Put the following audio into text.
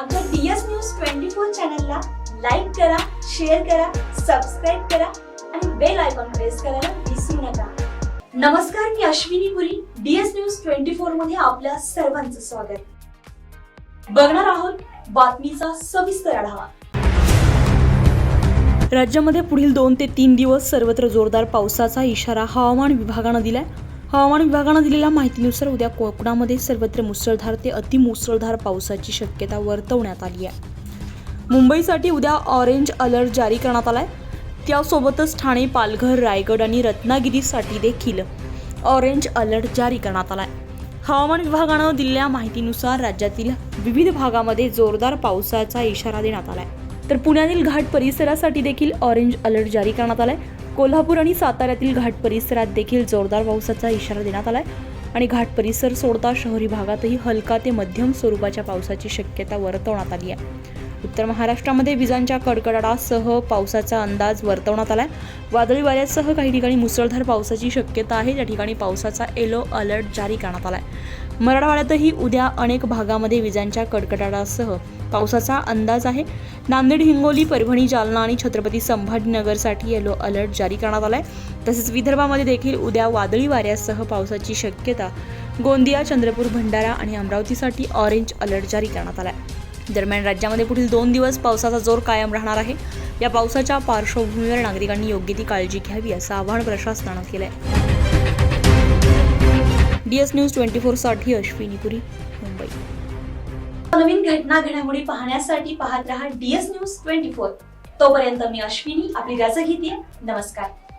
आमच्या DS news twenty four चॅनलला like करा शेअर करा सबस्क्राईब करा आणि बेल आयकॉन प्रेस करायला विसरू नका. नमस्कार मी Ashwini Puri DS news twenty फोरमध्ये आपल्या सर्वांचं स्वागत. बघणार आहोत बातमीचा सविस्तर आढावा. राज्यामध्ये पुढील दोन ते तीन दिवस सर्वत्र जोरदार पावसाचा इशारा हवामान विभागानं दिलाय. हवामान विभागानं दिलेल्या माहितीनुसार उद्या कोकणामध्ये सर्वत्र मुसळधार ते अतिमुसळधार पावसाची शक्यता वर्तवण्यात आली आहे. मुंबईसाठी उद्या ऑरेंज अलर्ट जारी करण्यात आलाय. त्यासोबतच ठाणे पालघर रायगड आणि रत्नागिरीसाठी देखील ऑरेंज अलर्ट जारी करण्यात आलाय. हवामान विभागानं दिलेल्या माहितीनुसार राज्यातील विविध भागामध्ये जोरदार पावसाचा इशारा देण्यात आलाय. तर पुण्यातील घाट परिसरासाठी देखील ऑरेंज अलर्ट जारी करण्यात आलाय. कोल्हापूर आणि साताऱ्यातील घाट परिसरात देखील जोरदार पावसाचा इशारा देण्यात आलाय. आणि घाट परिसर सोडता शहरी भागातही हलका ते मध्यम स्वरूपाच्या पावसाची शक्यता वर्तवण्यात आली आहे. उत्तर महाराष्ट्रामध्ये विजांच्या कडकडाटासह पावसाचा अंदाज वर्तवण्यात आलाय. वादळी वाऱ्यासह काही ठिकाणी मुसळधार पावसाची शक्यता आहे. त्या ठिकाणी पावसाचा येलो अलर्ट जारी करण्यात आलाय. मराठवाड्यातही उद्या अनेक भागामध्ये विजांच्या कडकडाटासह पावसाचा अंदाज आहे. नांदेड हिंगोली परभणी जालना आणि छत्रपती संभाजीनगरसाठी येलो अलर्ट जारी करण्यात आलाय. तसेच विदर्भामध्ये देखील उद्या वादळी वाऱ्यासह पावसाची शक्यता गोंदिया चंद्रपूर भंडारा आणि अमरावतीसाठी ऑरेंज अलर्ट जारी करण्यात आलाय. दरम्यान राज्यामध्ये पुढील दोन दिवस पावसाचा जोर कायम राहणार आहे. या पावसाच्या पार्श्वभूमीवर नागरिकांनी योग्य ती काळजी घ्यावी असं आवाहन प्रशासनानं केलं आहे डी एस न्यूज ट्वेंटी फोरसाठी अश्विनी पुरी मुंबई. नवीन घटना घडामोडी पाहण्यासाठी पाहत रहा डीएस न्यूज ट्वेंटी फोर तोपर्यंत मी अश्विनी आपली रजा घेते नमस्कार.